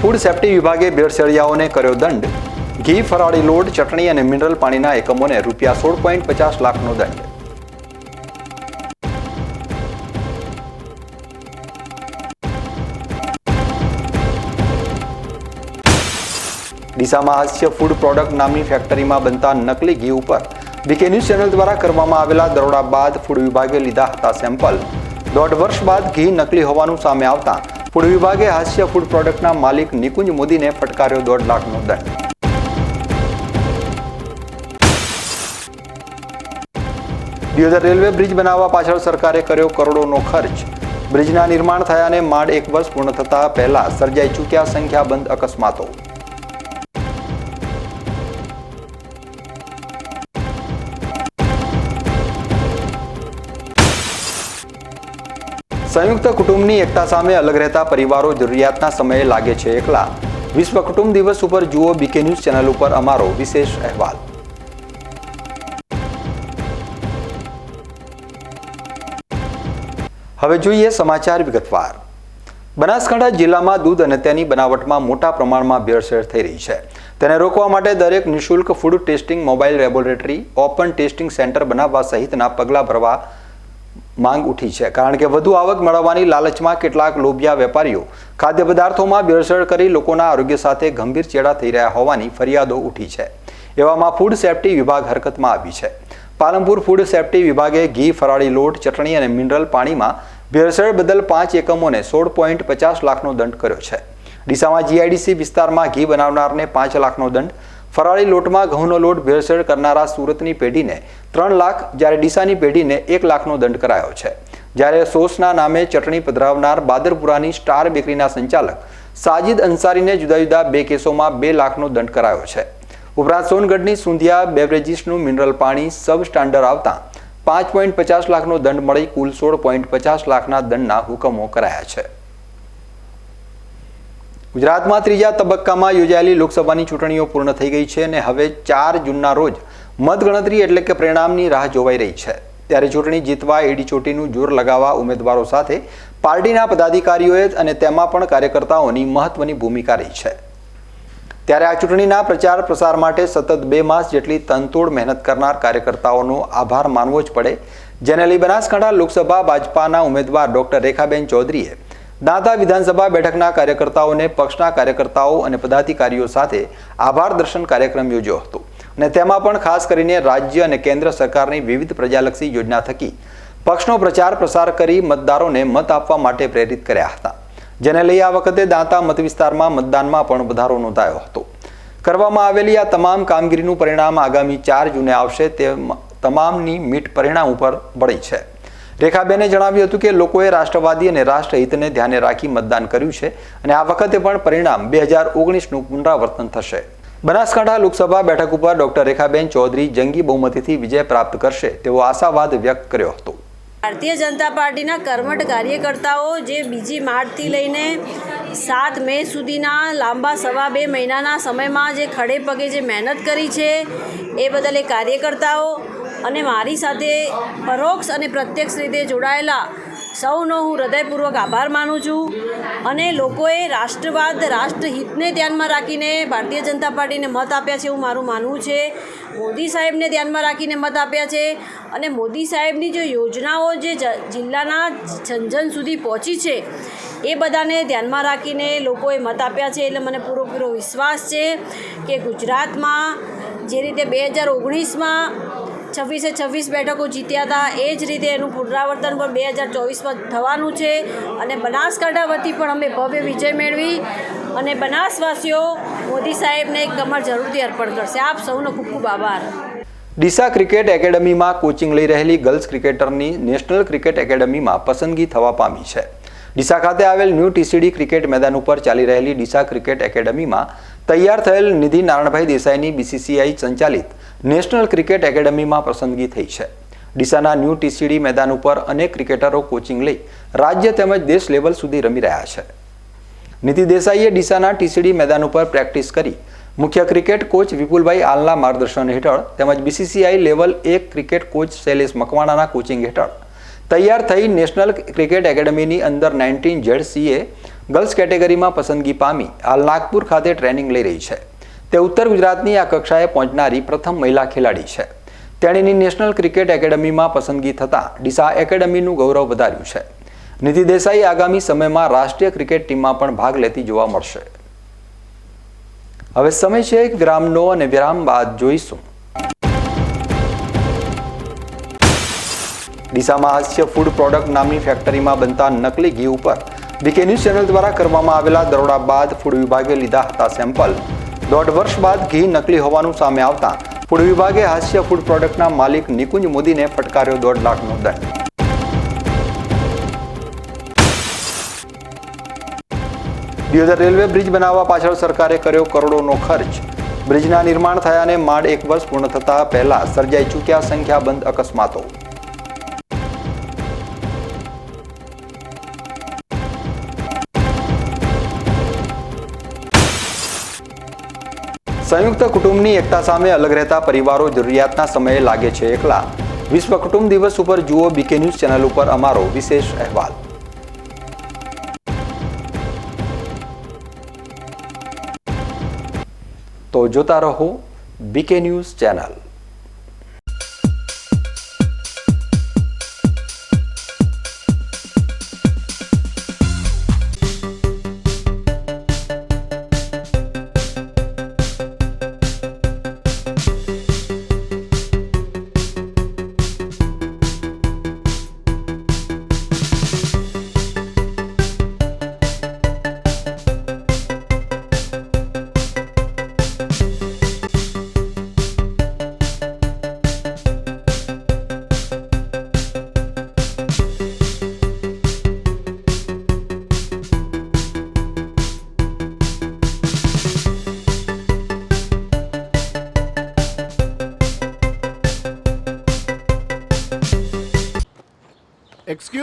Food safety વિભાગે બેરસેળિયાઓને કર્યો દંડ. ઘી, ફરાળી લોટ, ચટણી અને મિનરલ પાણીના એકમોને રૂપિયા સોળ પોઈન્ટ પચાસ લાખનો દંડ. ડીસામાં હાસ્ય ફૂડ પ્રોડક્ટ નામની ફેક્ટરીમાં બનતા નકલી ઘી ઉપર. બીકે ન્યૂઝ ચેનલ દ્વારા કરવામાં આવેલા દરોડા બાદ ફૂડ વિભાગે લીધા હતા સેમ્પલ. દોઢ વર્ષ બાદ ઘી નકલી હોવાનું સામે આવતા ફૂડ વિભાગે હાસ્ય ફૂડ પ્રોડક્ટના માલિક નિકુંજ મોદીને ફટકાર્યો દોઢ લાખનો દંડ. દિયોદર રેલવે બ્રિજ બનાવવા પાછળ સરકારે કર્યો કરોડોનો ખર્ચ. બ્રિજના નિર્માણ થયાને માંડ એક વર્ષ પૂર્ણ થતા પહેલા સર્જાઈ ચૂક્યા સંખ્યાબંધ અકસ્માતો. સંયુક્ત કુટુંબની એકતા સામે અલગ રહેતા પરિવારો જરૂરિયાતના સમયે લાગે છે એકલા. વિશ્વ કુટુંબ દિવસ ઉપર જુઓ બીકે ન્યૂઝ ચેનલ ઉપર અમારો વિશેષ અહેવાલ. હવે જોઈએ સમાચાર વિગતવાર. બનાસકાંઠા જિલ્લામાં દૂધ અને તેની બનાવટમાં મોટા પ્રમાણમાં ભેળસેળ થઈ રહી છે. તેને રોકવા માટે દરેક નિઃશુલ્ક food testing mobile laboratory open testing centre બનાવવા સહિતના પગલાં ભરવા માંગ ઉઠી છે. કારણ કે વધુ આવક મેળવવાની લાલચમાં કેટલાક લોભિયા વેપારીઓ ખાદ્ય પદાર્થોમાં ભેળસેળ કરી લોકોના આરોગ્ય સાથે ગંભીર ચેડા થઈ રહ્યા હોવાની ફરિયાદો ઉઠી છે. એવામાં ફૂડ સેફ્ટી વિભાગ હરકતમાં આવી છે. પાલનપુર ફૂડ સેફ્ટી વિભાગે ઘી, ફરાળી લોટ, ચટણી અને મિનરલ પાણીમાં ભેળસેળ બદલ પાંચ એકમોને સોળ પોઈન્ટ પચાસ લાખનો દંડ કર્યો છે. ડીસામાં જીઆઈડીસી વિસ્તારમાં ઘી બનાવનારને પાંચ લાખનો દંડ ફરાળી લોટમાં ઘઉંનો લોટ ભેળસેળ કરનારા સુરતની પેઢીને ત્રણ લાખ, જ્યારે ડીસાની પેઢીને એક લાખનો દંડ કરાયો છે. જ્યારે સોસના નામે ચટણી પધરાવનાર બાદરપુરાની સ્ટાર બેકરીના સંચાલક સાજિદ અંસારીને જુદા જુદા બે કેસોમાં બે લાખનો દંડ કરાયો છે. ઉપરાંત સોનગઢની સુંધિયા બેવરેજીસનું મિનરલ પાણી સબ સ્ટાન્ડર્ડ આવતા પાંચ પોઈન્ટ પચાસ લાખનો દંડ મળી કુલ સોળ પોઈન્ટ પચાસ લાખના દંડના હુકમો કરાયા છે. ગુજરાતમાં ત્રીજા તબક્કામાં યોજાયેલી લોકસભાની ચૂંટણીઓ પૂર્ણ થઈ ગઈ છે અને હવે ચાર જૂનના રોજ મતગણતરી એટલે કે પરિણામની રાહ જોવાઈ રહી છે. ત્યારે ચૂંટણી જીતવા એડી ચોટીનું જોર લગાવવા ઉમેદવારો સાથે પાર્ટીના પદાધિકારીઓએ અને તેમાં પણ કાર્યકર્તાઓની મહત્વની ભૂમિકા રહી છે. ત્યારે આ ચૂંટણીના પ્રચાર પ્રસાર માટે સતત બે માસ જેટલી તનતોડ મહેનત કરનાર કાર્યકર્તાઓનો આભાર માનવો જ પડે. જેને લઈ બનાસકાંઠા લોકસભા ભાજપાના ઉમેદવાર ડોક્ટર રેખાબેન ચૌધરીએ દાંતા વિધાનસભા બેઠકના કાર્યકર્તાઓને, પક્ષના કાર્યકર્તાઓ અને પદાધિકારીઓ સાથે આભાર દર્શન કાર્યક્રમ યોજ્યો હતો. અને તેમાં પણ ખાસ કરીને રાજ્ય અને કેન્દ્ર સરકારની વિવિધ પ્રજાલક્ષી યોજના થકી પક્ષનો પ્રચાર પ્રસાર કરી મતદારોને મત આપવા માટે પ્રેરિત કર્યા હતા. જેને લઈ આ વખતે દાંતા મત વિસ્તારમાં મતદાનમાં પણ વધારો નોંધાયો હતો. કરવામાં આવેલી આ તમામ કામગીરીનું પરિણામ આગામી ચાર જૂને આવશે. તે તમામની મીટ પરિણામ ઉપર વળી છે. રેખાબેને જણાવ્યું હતું કે લોકોએ રાષ્ટ્રવાદી અને રાષ્ટ્રહિતને ધ્યાને રાખી મતદાન કર્યું છે અને આ વખતે પણ પરિણામ બે હજાર ઓગણીસનું પુનરાવર્તન થશે. બનાસકાંઠા લોકસભા બેઠક ઉપર ડોક્ટર રેખાબેન ચૌધરી જંગી બહુમતીથી વિજય પ્રાપ્ત કરશે તેવો આશાવાદ વ્યક્ત કર્યો હતો. ભારતીય જનતા પાર્ટીના કર્મઠ કાર્યકર્તાઓ જે બીજી માર્ચથી લઈને સાત મે સુધીના લાંબા સવા બે મહિનાના સમયમાં જે ખડે પગે જે મહેનત કરી છે, એ બદલ એ કાર્યકર્તાઓ અને મારી સાથે પરોક્ષ અને પ્રત્યક્ષ રીતે જોડાયેલા સૌનો હું હૃદયપૂર્વક આભાર માનું છું. અને લોકોએ રાષ્ટ્રવાદ, રાષ્ટ્રહિતને ધ્યાનમાં રાખીને ભારતીય જનતા પાર્ટીને મત આપ્યા છે એવું મારું માનવું છે. મોદી સાહેબને ધ્યાનમાં રાખીને મત આપ્યા છે. અને મોદી સાહેબની જે યોજનાઓ જે જિલ્લાના જન જન સુધી પહોંચી છે, એ બધાને ધ્યાનમાં રાખીને લોકોએ મત આપ્યા છે. એટલે મને પૂરો વિશ્વાસ છે કે ગુજરાતમાં જે રીતે બે હજાર ઓગણીસમાં છવ્વીસે છવ્વીસ બેઠકો જીત્યા હતા. એ જ રીતે એનું પુનરાવર્તન પણ બે હજાર ચોવીસમાં થવાનું છે. અને બનાસકાંઠા વતી પણ અમે ભવ્ય વિજય મેળવી. અને બનાસવાસીઓ, મોદી સાહેબને એક કમર જરૂરથી અર્પણ કરશે. આપ સૌનો ખૂબ ખૂબ આભાર. ડીસા ક્રિકેટ એકેડમીમાં કોચિંગ લઈ રહેલી ગર્લ્સ ક્રિકેટરની નેશનલ ક્રિકેટ એકેડમીમાં પસંદગી થવા પામી છે. ડીસા ખાતે આવેલ ન્યૂ ટીસીડી ક્રિકેટ મેદાન ઉપર ચાલી રહેલી ડીસા ક્રિકેટ એકેડમીમાં તૈયાર થયેલ નિધિ નારણભાઈ દેસાઈની બીસીસીઆઈ સંચાલિત નેશનલ ક્રિકેટ એકેડમીમાં પસંદગી થઈ છે. ડીસાના ન્યૂ ટીસીડી મેદાન ઉપર અનેક ક્રિકેટરો કોચિંગ લઈ રાજ્ય તેમજ દેશ લેવલ સુધી રમી રહ્યા છે. નીતિ દેસાઈએ ડીસાના ટીસીડી મેદાન ઉપર પ્રેક્ટિસ કરી મુખ્ય ક્રિકેટ કોચ વિપુલભાઈ આલના માર્ગદર્શન હેઠળ તેમજ બીસીસીઆઈ લેવલ એક ક્રિકેટ કોચ શૈલેષ મકવાણાના કોચિંગ હેઠળ તૈયાર થઈ નેશનલ ક્રિકેટ એકેડમીની અંદર નાઇન્ટીન ઝેડસીએ ગર્લ્સ કેટેગરીમાં પસંદગી પામી હાલ નાગપુર ખાતે ટ્રેનિંગ લઈ રહી છે. તે ઉત્તર ગુજરાતની આ કક્ષાએ પહોંચનારી પ્રથમ મહિલા ખેલાડી છે. તેણીની નેશનલ ક્રિકેટ એકેડમીમાં પસંદગી થતાં ડીસા એકેડમીનું ગૌરવ વધાર્યું છે. નિધિ દેસાઈ આગામી સમયમાં રાષ્ટ્રીય ક્રિકેટ ટીમમાં પણ ભાગ લેતી જોવા મળશે. હવે સમય છે એક વિરામનો અને વિરામ બાદ જોઈશું. ડીસામાં હાસ્ય ફૂડ પ્રોડક્ટ નામની ફેક્ટરીમાં બનતા નકલી ઘી ઉપર બીકે ન્યૂઝ ચેનલ દ્વારા કરવામાં આવેલા દરોડા બાદ ફૂડ વિભાગે લીધા હતા સેમ્પલ દોઢ વર્ષ બાદ ઘી નકલી હોવાનું સામે આવતા ફૂડ વિભાગે હાસ્ય ફૂડ પ્રોડક્ટના માલિક નિકુંજ મોદીને ફટકાર્યો દોઢ લાખનો દંડ. દિયોદર રેલવે બ્રિજ બનાવવા પાછળ સરકારે કર્યો કરોડોનો ખર્ચ. બ્રિજના નિર્માણ થયાને માંડ એક વર્ષ પૂર્ણ થતા પહેલા સર્જાઈ ચૂક્યા સંખ્યાબંધ અકસ્માતો. સંયુક્ત કુટુંબની એકતા સામે અલગ રહેતા પરિવારો જરૂરિયાતના સમયે લાગે છે એકલા. વિશ્વ કુટુંબ દિવસ ઉપર જુઓ બીકે ન્યૂઝ ચેનલ ઉપર અમારો વિશેષ અહેવાલ. તો જોતા રહો BK news channel.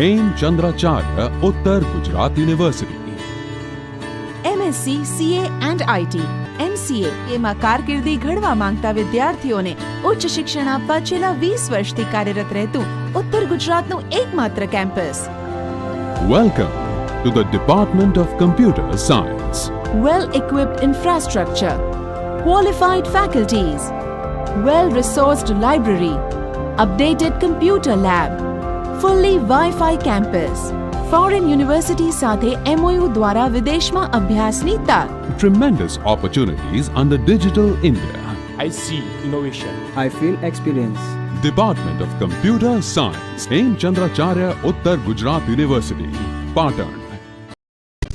Hemchandracharya Uttar Gujarat university. MSc CA and IT MCA એમાં કારકિર્દી ઘડવા માંગતા વિદ્યાર્થીઓને ઉચ્ચ શિક્ષણ આપવા છેલ્લા વીસ વર્ષથી કાર્યરત રહેતું ઉત્તર ગુજરાતનું એકમાત્ર campus. Welcome to the department of computer science well equipped infrastructure qualified faculties well resourced library updated computer lab fully wi-fi campus foreign university સાથે એમઓયુ દ્વારા વિદેશમાં અભ્યાસની તક tremendous opportunities under digital India. I see innovation. I feel experience. Department of Computer Science, Hemchandracharya Uttar Gujarat University, Patan.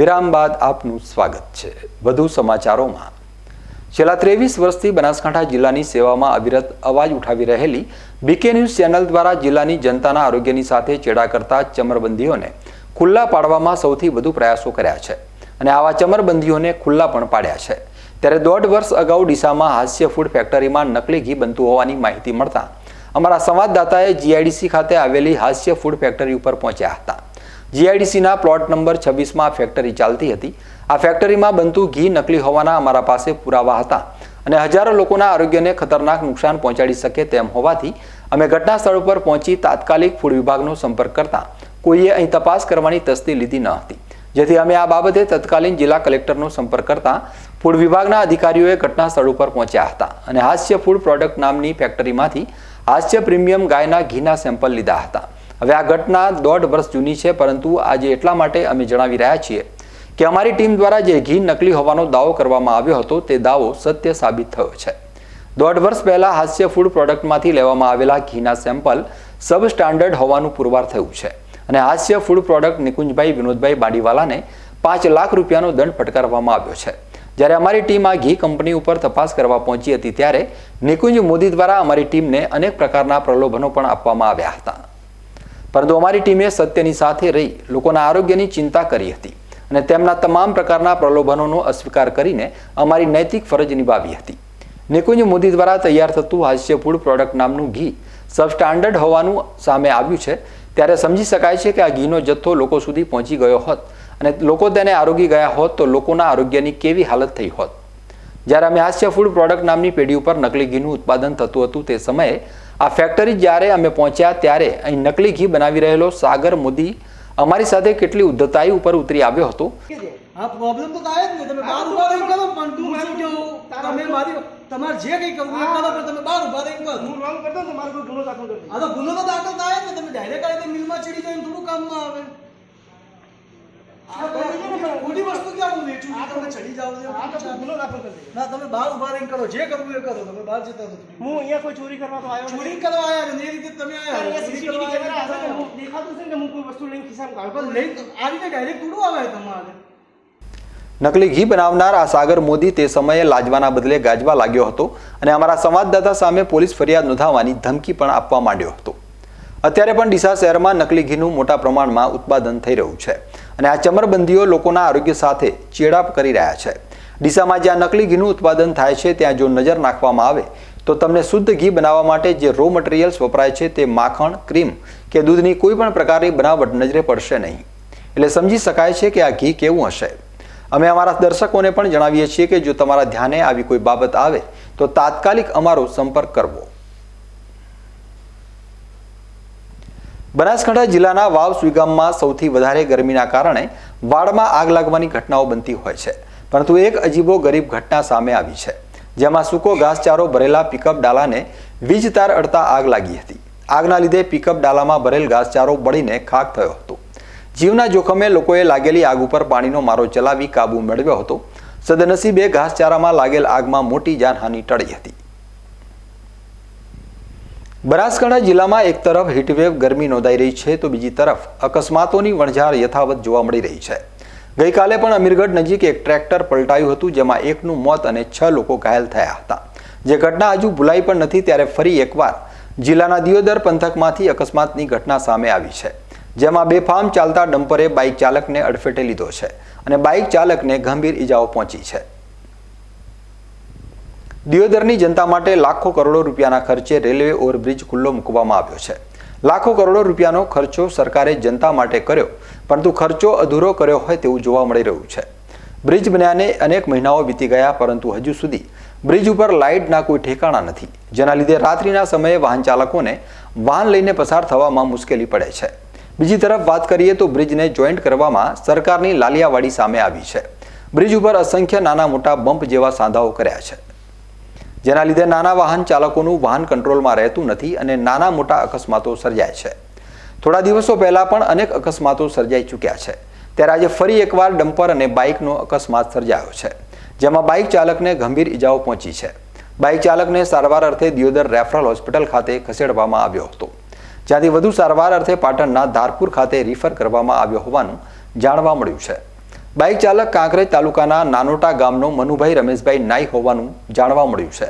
વિરામ બાદ આપનું સ્વાગત છે. વધુ સમાચારોમાં. છેલ્લા ત્રેવીસ વર્ષથી બનાસકાંઠા જિલ્લાની સેવામાં અવિરત અવાજ ઉઠાવી રહેલી બીકે ન્યૂઝ ચેનલ દ્વારા જિલ્લાની જનતાના આરોગ્યની સાથે ચેડા કરતા ચમરબંધીઓને ખુલ્લા પાડવામાં સૌથી વધુ પ્રયાસો કર્યા છે. અને આવા ચમરબંધીઓને ખુલ્લા પણ પાડ્યા છે. ત્યારે દોઢ વર્ષ અગાઉ ડીસામાં હાસ્ય ફૂડ ફેક્ટરીમાં નકલી ઘી બનતું હોવાની માહિતી મળતા અમારા સંવાદદાતાએ જીઆઈડીસી ખાતે આવેલી હાસ્ય ફૂડ ફેક્ટરી ઉપર પહોંચ્યા હતા. જીઆઈડીસીના પ્લોટ નંબર છવ્વીસમાં ફેક્ટરી ચાલતી હતી. આ ફેક્ટરીમાં બનતું ઘી નકલી હોવાના અમારા પાસે પુરાવા હતા અને હજારો લોકોના આરોગ્યને ખતરનાક નુકસાન પહોંચાડી શકે તેમ હોવાથી અમે ઘટના સ્થળ ઉપર પહોંચી તાત્કાલિક ફૂડ વિભાગનો સંપર્ક કરતા કોઈએ અહીં તપાસ કરવાની તસ્દી લીધી ન હતી. જેથી અમે આ બાબતે તત્કાલીન જિલ્લા કલેક્ટરનો સંપર્ક કરતા ફૂડ વિભાગના અધિકારીઓએ ઘટના સ્થળ ઉપર પહોંચ્યા હતા અને હાસ્ય ફૂડ પ્રોડક્ટ નામની ફેક્ટરીમાંથી હાસ્ય પ્રીમિયમ ગાયના ઘીના સેમ્પલ લીધા હતા. હવે આ ઘટના દોઢ વર્ષ જૂની છે, પરંતુ આજે એટલા માટે અમે જણાવી રહ્યા છીએ કે અમારી ટીમ દ્વારા જે ઘી નકલી હોવાનો દાવો કરવામાં આવ્યો હતો, તે દાવો સત્ય સાબિત થયો છે. દોઢ વર્ષ પહેલા હાસ્ય ફૂડ પ્રોડક્ટમાંથી લેવામાં આવેલા ઘીના સેમ્પલ સબ સ્ટાન્ડર્ડ હોવાનું પુરવાર થયું છે અને હાસ્ય ફૂડ પ્રોડક્ટ નિકુંજભાઈ વિનોદભાઈ બાડીવાલાને પાંચ લાખ રૂપિયાનો દંડ ફટકારવામાં આવ્યો છે. જ્યારે અમારી ટીમ આ ઘી કંપની ઉપર તપાસ કરવા પહોંચી હતી, ત્યારે નિકુંજ મોદી દ્વારા અમારી ટીમને અનેક પ્રકારના પ્રલોભનો પણ આપવામાં આવ્યા હતા. પરંતુ અમારી ટીમે સત્યની સાથે રહી લોકોના આરોગ્યની ચિંતા કરી હતી અને તેમના તમામ પ્રકારના પ્રલોભનોનો અસ્વીકાર કરીને અમારી નૈતિક ફરજ નિભાવી હતી. નિકુંજ મોદી દ્વારા તૈયાર થતું હાસ્ય પ્રોડક્ટ નામનું ઘી સબસ્ટાન્ડર્ડ હોવાનું સામે આવ્યું છે. ત્યારે સમજી શકાય છે કે આ ઘીનો જથ્થો લોકો સુધી પહોંચી ગયો હોત અને લોકો તેને આરોગી ગયા હોત તો લોકોના આરોગ્યની કેવી હાલત થઈ હોત. જ્યારે અમે હાસ્ય ફૂડ પ્રોડક્ટ નામની પેઢી ઉપર નકલી ઘીનું ઉત્પાદન થતું હતું તે સમયે આ ફેક્ટરી જ્યારે અમે પહોંચ્યા ત્યારે અહીં નકલી ઘી બનાવી રહેલો સાગર મોદી અમારી સાથે કેટલી ઉદ્ધતાઈ ઉપર ઉતરી આવ્યો હતો? હા પ્રોબ્લેમ તો થાય જ ને તમે બહાર ઊભા રહીને કરો પણ તું શું જો તમે મારી તમારે જે કંઈ કરવું એ કરો પણ તમે બહાર ઊભા રહીને કરો. હું રોંગ કરતો તો મારો કોઈ ગુનો દાખલ કરતો તો ગુનો તો દાખલ થાય જ ને તમે ડાયરેક્ટ આવીને મિલમાં ચડી જાય થોડું કામમાં આવે. ખોટી વસ્તુ ક્યાં હું વેચું આ તમે ચડી જાવ છો? ગુનો દાખલ કરી ના તમે બહાર ઊભા રહીને કરો. જે કરવું એ કરો. તમે બહાર જતા રહો હું અહીંયા કોઈ ચોરી કરવા તો આવ્યો ચોરી કરવા આવ્યા ને એ રીતે તમે આવ્યા ચોરી કરવા આવ્યા દેખાતું છે. ને હું કોઈ વસ્તુ લઈને ખિસ્સામાં કાઢું લઈ આ રીતે ડાયરેક્ટ થોડું આવે તમારે. નકલી ઘી બનાવનાર આ સાગર મોદી તે સમયે લાજવાના બદલે ગાજવા લાગ્યો હતો અને અમારા સંવાદદાતા સામે પોલીસ ફરિયાદ નોંધાવવાની ધમકી પણ આપવા માંડ્યો હતો. અત્યારે પણ ડીસા શહેરમાં નકલી ઘીનું મોટા પ્રમાણમાં ઉત્પાદન થઈ રહ્યું છે. અને આ ચમરબંધીઓ લોકોના આરોગ્ય સાથે ચેડાપ કરી રહ્યા છે. ડીસામાં જ્યાં નકલી ઘીનું ઉત્પાદન થાય છે, ત્યાં જો નજર નાખવામાં આવે, તો તમને શુદ્ધ ઘી બનાવવા માટે જે રો મટીરિયલ્સ વપરાય છે, તે માખણ ક્રીમ કે દૂધની કોઈ પણ પ્રકારની બનાવટ નજરે પડશે નહીં. એટલે સમજી શકાય છે કે આ ઘી કેવું હશે. અમે અમારા દર્શકોને પણ જણાવીએ છીએ કે જો તમારા ધ્યાને આવી કોઈ બાબત આવે, તો તાત્કાલિક અમારો સંપર્ક કરવો. બનાસકાંઠા જિલ્લાના વાવ સુઈગામમાં સૌથી વધારે ગરમીના કારણે વાડમાં આગ લાગવાની ઘટનાઓ બનતી હોય છે. પરંતુ એક અજીબો ગરીબ ઘટના સામે આવી છે. જેમાં સૂકો ઘાસચારો ભરેલા પિકઅપ ડાલાને વીજ તાર અડતા આગ લાગી હતી. આગના લીધે પિકઅપ ડાલામાં ભરેલ ઘાસચારો બળીને ખાક થયો હતો. જીવના જોખમે લોકોએ લાગેલી આગ ઉપર પાણીનો મારો ચલાવી કાબુ મેળવ્યો હતો. સદનસીબે ઘાસચારામાં લાગેલ આગમાં મોટી જાનહાનિ ટળી હતી. બનાસકાંઠા જિલ્લામાં એક તરફ હીટવેવ ગરમી નોંધાઈ રહી છે તો બીજી તરફ અકસ્માતોની વણઝાર યથાવત જોવા મળી રહી છે. ગઈકાલે પણ અમીરગઢ નજીક એક ટ્રેક્ટર પલટાયું હતું જેમાં એકનું મોત અને છ લોકો ઘાયલ થયા હતા. જે ઘટના હજુ ભૂલાઈ પણ નથી ત્યારે ફરી એકવાર જિલ્લાના દિયોદર પંથકમાંથી અકસ્માતની ઘટના સામે આવી છે, જેમાં બેફામ ચાલતા ડમ્પરે બાઇક ચાલકને અડફેટે લીધો છે અને બાઇક ચાલકને ગંભીર ઈજાઓ પહોંચી છે. દિયોદરની જનતા માટે લાખો કરોડો રૂપિયાના ખર્ચે રેલવે ઓવરબ્રિજ ખુલ્લો મૂકવામાં આવ્યો છે. લાખો કરોડો રૂપિયાનો ખર્ચો સરકારે જનતા માટે કર્યો, પરંતુ ખર્ચો અધૂરો કર્યો હોય તેવું જોવા મળી રહ્યું છે. બ્રિજ બન્યાને અનેક મહિનાઓ વીતી ગયા, પરંતુ હજુ સુધી બ્રિજ ઉપર લાઇટના કોઈ ઠેકાણા નથી, જેના લીધે રાત્રિના સમયે વાહન ચાલકોને વાહન લઈને પસાર થવામાં મુશ્કેલી પડે છે. બીજી તરફ વાત કરીએ તો બ્રિજને જોઈન્ટ કરવામાં સરકારની લાલિયાવાડી સામે આવી છે. બ્રિજ ઉપર અસંખ્ય નાના મોટા બમ્પ જેવા સાંધાઓ કર્યા છે. જેના લીધે નાના વાહન ચાલકોનું વાહન કંટ્રોલમાં રહેતું નથી અને નાના મોટા અકસ્માતો સર્જાય છે. થોડા દિવસો પહેલા પણ અનેક અકસ્માતો સર્જાઈ ચૂક્યા છે. ત્યારે આજે ફરી એકવાર ડમ્પર અને બાઇકનો અકસ્માત સર્જાયો છે, જેમાં બાઇક ચાલકને ગંભીર ઈજાઓ પહોંચી છે. બાઇક ચાલકને સારવાર અર્થે દિયોદર રેફરલ હોસ્પિટલ ખાતે ખસેડવામાં આવ્યો હતો. જ્યાંથી વધુ સારવાર અર્થે પાટણના ધારપુર ખાતે રિફર કરવામાં આવ્યો હોવાનું જાણવા મળ્યું છે. બાઇક ચાલક કાંકરેજ તાલુકાના નાનોટા ગામનો મનુભાઈ રમેશભાઈ નાઈ હોવાનું જાણવા મળ્યું છે.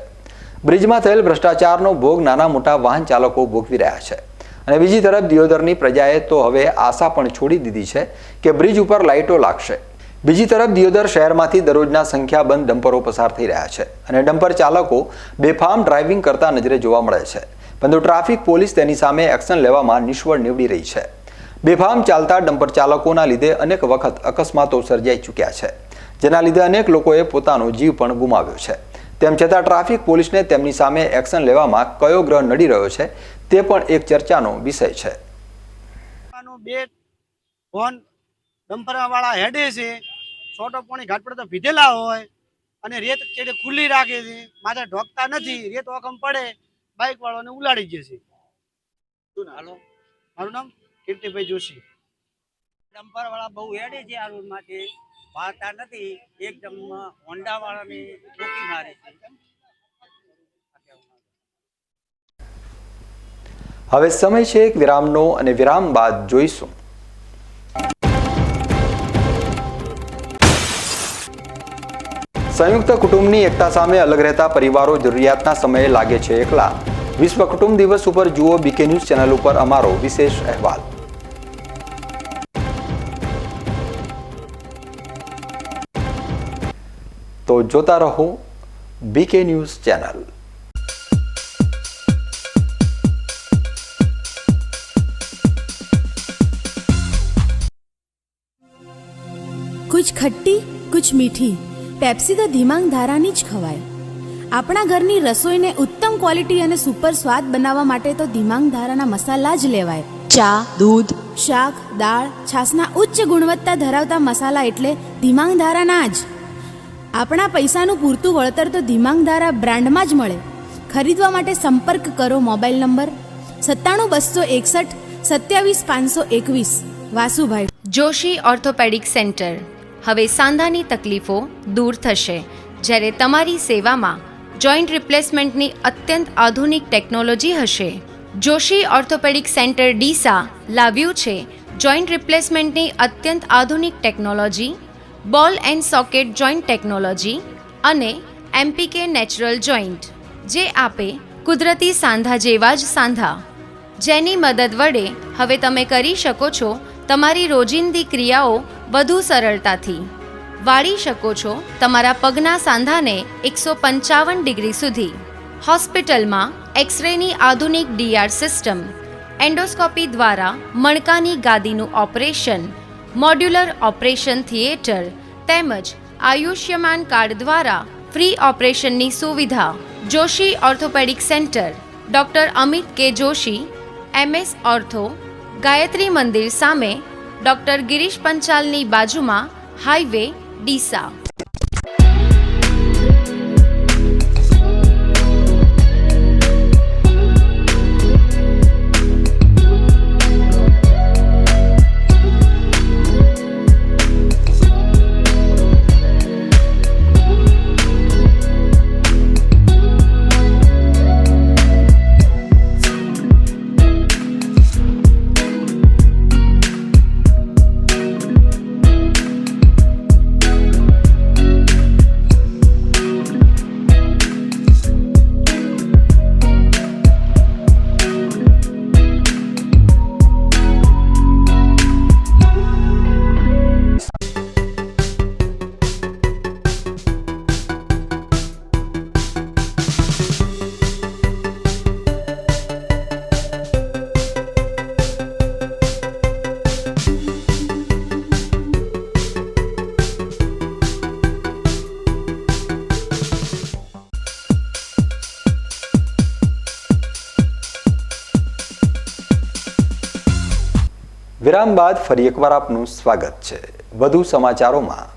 બ્રિજમાં થયેલ ભ્રષ્ટાચારનો ભોગ નાના મોટા વાહન ચાલકો ભોગવી રહ્યા છે. અને બીજી તરફ દિયોદરની પ્રજાએ તો હવે આશા પણ છોડી દીધી છે કે બ્રિજ ઉપર લાઇટો લાગશે. બીજી તરફ દિયોદર શહેરમાંથી દરરોજના સંખ્યાબંધ ડમ્પરો પસાર થઈ રહ્યા છે અને ડમ્પર ચાલકો બેફામ ડ્રાઇવિંગ કરતા નજરે જોવા મળે છે. પરંતુ ટ્રાફિક પોલીસ તેની સામે એક્શન લેવામાં નિષ્ફળ નીવડી રહી છે. બેફામ ચાલતા ડમ્પર ચાલકોના લીધે અનેક વખત અકસ્માતો સર્જાઈ ચૂક્યા છે જેના લીધે અનેક લોકોએ પોતાનો જીવ પણ ગુમાવ્યો છે. તેમ છતાં ટ્રાફિક પોલીસને તેમની સામે એક્શન લેવામાં કયો ગ્રહ નડી રહ્યો છે તે પણ એક ચર્ચાનો વિષય છે. બે ફોન ડમ્પરવાળા હેડે છે. છોટો પોણી ઘાટ પડતા તો પીધેલા હોય અને રેત કેડે ખુલ્લી રાખે છે. માથે ઢોકતા નથી. રેત ઓકમ પડે. બાઇક વાળાને ઉલાડી જશે હાલો. મારું નામ કીર્તિભાઈ જોશી. ડમ્પર વાળા બહુ એડે છે આ રોડમાંથી વાળતા નથી એકદમ હોન્ડા વાળાને રોકી મારે છે. હવે સમય છે એક વિરામનો અને વિરામ બાદ જોઈશું. સંયુક્ત કુટુંબની એકતા સામે અલગ રહેતા પરિવારો જરૂરિયાતના સમયે લાગે છે એકલા. વિશ્વ કુટુંબ દિવસ ઉપર જુઓ બીકે ન્યૂઝ ચેનલ ઉપર અમારો વિશેષ અહેવાલ. તો જોતા રહો બીકે ન્યૂઝ ચેનલ. કુછ ખટ્ટી કુછ મીઠી પેપ્સી તો ધીમાંગ ધારાની જ ખવાય આપણા ઘરની રસોઈને ઉત્તમ ક્વોલિટી અને સુપર સ્વાદ બનાવવા માટે તો ધીમાંગ ધારાના મસાલા જ લેવાય ચા દૂધ શાક દાળ છાસના ઉચ્ચ ગુણવત્તા ધરાવતા મસાલા એટલે ધીમાંગ ધારાના જ આપણા પૈસાનું પૂરતું વળતર તો ધીમાંગ ધારા બ્રાન્ડમાં જ મળે. ખરીદવા માટે સંપર્ક કરો મોબાઈલ નંબર સત્તાણું બસો એકસઠ સત્યાવીસ પાંચસો એકવીસ. વાસુભાઈ. Joshi orthopaedic centre. હવે સાંધાની તકલીફો દૂર થશે. જ્યારે તમારી સેવામાં જોઈન્ટ રિપ્લેસમેન્ટની અત્યંત આધુનિક ટેકનોલોજી હશે. જોશી ઓર્થોપેડિક સેન્ટર ડીસા લાવ્યું છે. જોઈન્ટ રિપ્લેસમેન્ટની અત્યંત આધુનિક technology ball and socket joint technology અને એમપીકે નેચરલ જોઈન્ટ, જે આપે કુદરતી સાંધા જેવા જ સાંધા. જેની મદદ વડે હવે તમે કરી શકો છો તમારી રોજિંદી ક્રિયાઓ વધુ સરળતાથી. વાળી શકો છો તમારા પગના સાંધાને એકસો પંચાવન ડિગ્રી સુધી. હોસ્પિટલમાં એક્સરેની આધુનિક ડીઆર સિસ્ટમ, એન્ડોસ્કોપી દ્વારા મણકાની ગાદીનું ઓપરેશન મોડ્યુલર ઓપરેશન થિયેટર તેમજ આયુષ્યમાન કાર્ડ દ્વારા ફ્રી ઓપરેશનની સુવિધા. Joshi orthopaedic centre. Doctor Amit K Joshi MS ortho, Gayatri મંદિર સામે ડૉક્ટર ગિરીશ પંચાલની બાજુમાં હાઈવે, ડીસા. વિરામ બાદ ફરી એકવાર આપનું સ્વાગત છે. વધુ સમાચારોમાં.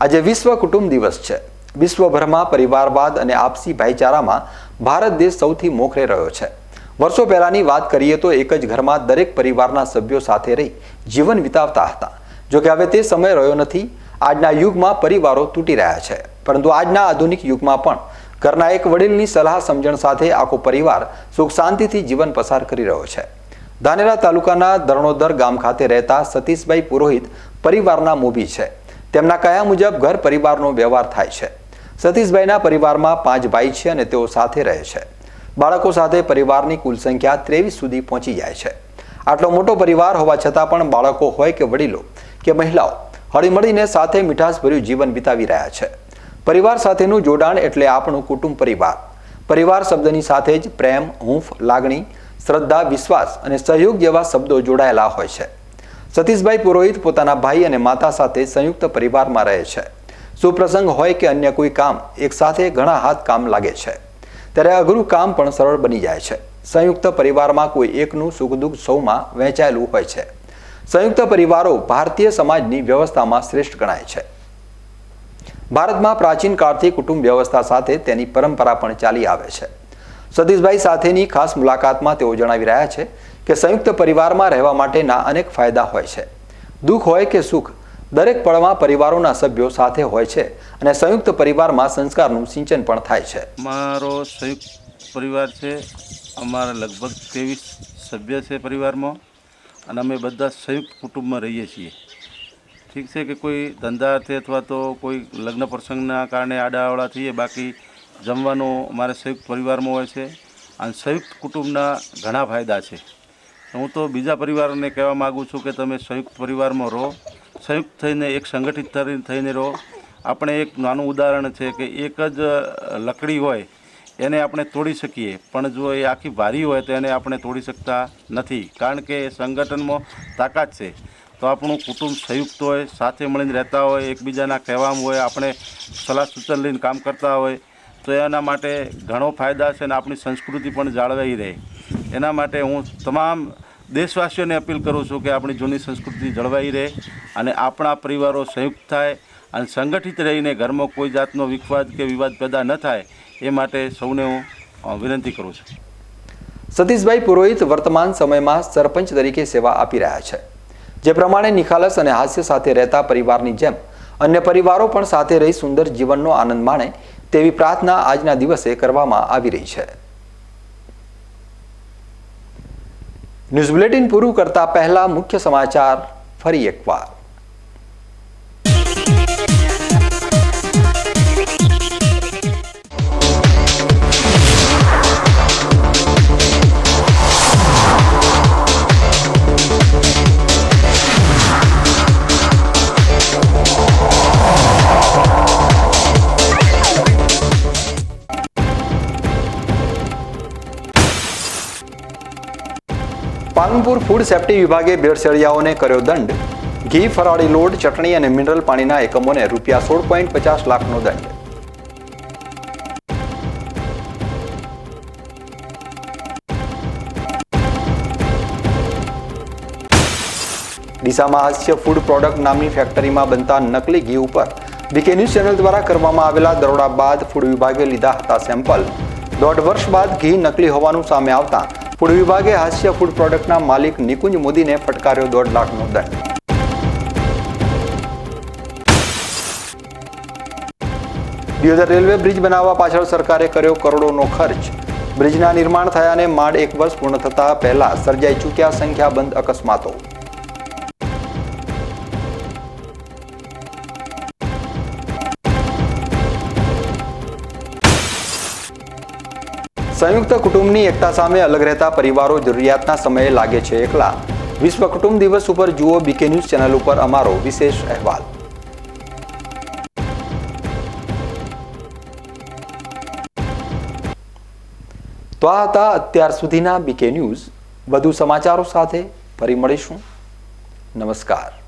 આજે વિશ્વ કુટુંબ દિવસ છે. વિશ્વભરમાં પરિવારવાદ અને આપસી ભાઈચારામાં ભારત દેશ સૌથી મોખરે રહ્યો છે. વર્ષો પહેલાની વાત કરીએ તો એક જ ઘરમાં દરેક પરિવારના સભ્યો સાથે રહી જીવન વિતાવતા હતા. જોકે હવે તે સમય રહ્યો નથી. આજના યુગમાં પરિવારો તૂટી રહ્યા છે. પરંતુ આજના આધુનિક યુગમાં પણ ઘરના એક વડીલની સલાહ સમજણ સાથે આખો પરિવાર સુખ શાંતિથી જીવન પસાર કરી રહ્યો છે. ધાનેરા તાલુકાના દરણોદર ગામ ખાતે રહેતા સતીશભાઈ પુરોહિત પરિવારના મોભી છે. તેમના કયા મુજબ ઘર પરિવારનો વ્યવહાર થાય છે. સતીશભાઈના પરિવારમાં પાંચ ભાઈ છે અને તેઓ સાથે રહે છે. બાળકો સાથે પરિવારની કુલ સંખ્યા ત્રેવીસ સુધી પહોંચી જાય છે. આટલો મોટો પરિવાર હોવા છતાં પણ બાળકો હોય કે વડીલો કે મહિલાઓ હળીમળીને સાથે મીઠાશભર્યું જીવન વિતાવી રહ્યા છે. પરિવાર સાથેનું જોડાણ એટલે આપણું કુટુંબ પરિવાર. પરિવાર શબ્દની સાથે જ પ્રેમ, હૂંફ, લાગણી શ્રદ્ધા, વિશ્વાસ અને સહયોગ જેવા શબ્દો જોડાયેલા હોય છે. સતીશભાઈ પુરોહિત પોતાના ભાઈ અને માતા સાથે સંયુક્ત પરિવારમાં રહે છે. સુપ્રસંગ હોય કે અન્ય કોઈ કામ એકસાથે ઘણા હાથ કામ લાગે છે. ત્યારે અઘરું કામ પણ સરળ બની જાય છે. સંયુક્ત પરિવારમાં કોઈ એકનું સુખ દુઃખ સૌમાં વહેંચાયેલું હોય છે. સંયુક્ત પરિવારો ભારતીય સમાજની વ્યવસ્થામાં શ્રેષ્ઠ ગણાય છે. ભારતમાં પ્રાચીન કાળથી કુટુંબ વ્યવસ્થા સાથે તેની પરંપરા પણ ચાલી આવે છે. સતીશભાઈ સાથેની ખાસ મુલાકાતમાં તેઓ જણાવી રહ્યા છે કે સંયુક્ત પરિવારમાં રહેવા માટેના અનેક ફાયદા હોય છે. દુઃખ હોય કે સુખ, દરેક પળમાં પરિવારોના સભ્યો સાથે હોય છે અને સંયુક્ત પરિવારમાં સંસ્કારનું સિંચન પણ થાય છે. મારો સંયુક્ત પરિવાર છે, અમારા લગભગ ત્રેવીસ સભ્ય છે પરિવારમાં અને અમે બધા સંયુક્ત કુટુંબમાં રહીએ છીએ. ઠીક છે કે કોઈ ધંધાર્થે અથવા તો કોઈ લગ્ન પ્રસંગના કારણે આડાવાળા થઈએ, બાકી જમવાનું અમારે સંયુક્ત પરિવારમાં હોય છે અને સંયુક્ત કુટુંબના ઘણા ફાયદા છે. હું તો બીજા પરિવારને કહેવા માગું છું કે તમે સંયુક્ત પરિવારમાં રહો, સંયુક્ત થઈને એક સંગઠિત થઈને રહો. આપણે એક નાનું ઉદાહરણ છે કે એક જ લકડી હોય એને આપણે તોડી શકીએ, પણ જો એ આખી ભારી હોય તો એને આપણે તોડી શકતા નથી, કારણ કે એ સંગઠનમાં તાકાત છે. તો આપણું કુટુંબ સંયુક્ત હોય, સાથે મળીને રહેતા હોય, એકબીજાના કહેવામાં હોય, આપણે સલાહ સૂચન લઈને કામ કરતા હોય તો એના માટે ઘણો ફાયદા છે અને આપણી સંસ્કૃતિ પણ જાળવાઈ રહે. એના માટે હું તમામ દેશવાસીઓને અપીલ કરું છું કે આપણી જૂની સંસ્કૃતિ જળવાઈ રહે અને આપણા પરિવારો સંયુક્ત થાય અને સંગઠિત રહીને ઘરમાં કોઈ જાતનો વિખવાદ કે વિવાદ પેદા ન થાય એ માટે સૌને હું વિનંતી કરું છું. સતીશભાઈ પુરોહિત વર્તમાન સમયમાં સરપંચ તરીકે સેવા આપી રહ્યા છે. જે પ્રમાણે નિખાલસ અને હાસ્ય સાથે રહેતા પરિવારની જેમ અન્ય પરિવારો પણ સાથે રહી સુંદર જીવનનો આનંદ માણે તેવી પ્રાર્થના આજના દિવસે કરવામાં આવી રહી છે. ન્યૂઝ બુલેટિન પૂરું કરતા પહેલા મુખ્ય સમાચાર ફરી એકવાર. પાલનપુર ફૂડ સેફ્ટી વિભાગે ભેળસેળિયાઓને કર્યો દંડ. ઘી, ફરાળી લોડ ચટણી અને મિનરલ પાણીના એકમોને રૂપિયા સોળ પોઈન્ટ પચાસ લાખનો દંડ. ડીસામાં હાસ્ય ફૂડ પ્રોડક્ટ નામની ફેક્ટરીમાં બનતા નકલી ઘી ઉપર. બીકે ન્યૂઝ ચેનલ દ્વારા કરવામાં આવેલા દરોડા બાદ ફૂડ વિભાગે લીધા હતા સેમ્પલ. દોઢ વર્ષ બાદ ઘી નકલી હોવાનું સામે આવતા ફૂડ વિભાગે હાસ્ય ફૂડ પ્રોડક્ટના માલિક નિકુંજ મોદીને ફટકાર્યો દોઢ લાખનો દંડ. દિયોદર રેલવે બ્રિજ બનાવવા પાછળ સરકારે કર્યો કરોડોનો ખર્ચ. બ્રિજના નિર્માણ થયાને માંડ એક વર્ષ પૂર્ણ થતા પહેલા સર્જાઈ ચૂક્યા સંખ્યાબંધ અકસ્માતો. સંયુક્ત કુટુંબની એકતા સામે અલગ રહેતા પરિવારો જરૂરિયાતના સમયે લાગે છે એકલા. વિશ્વ કુટુંબ દિવસ ઉપર જુઓ બીકે ન્યૂઝ ચેનલ ઉપર અમારો વિશેષ અહેવાલ. તો આ હતા અત્યાર સુધીના બીકે ન્યૂઝ વધુ સમાચારો સાથે ફરી મળીશું. નમસ્કાર.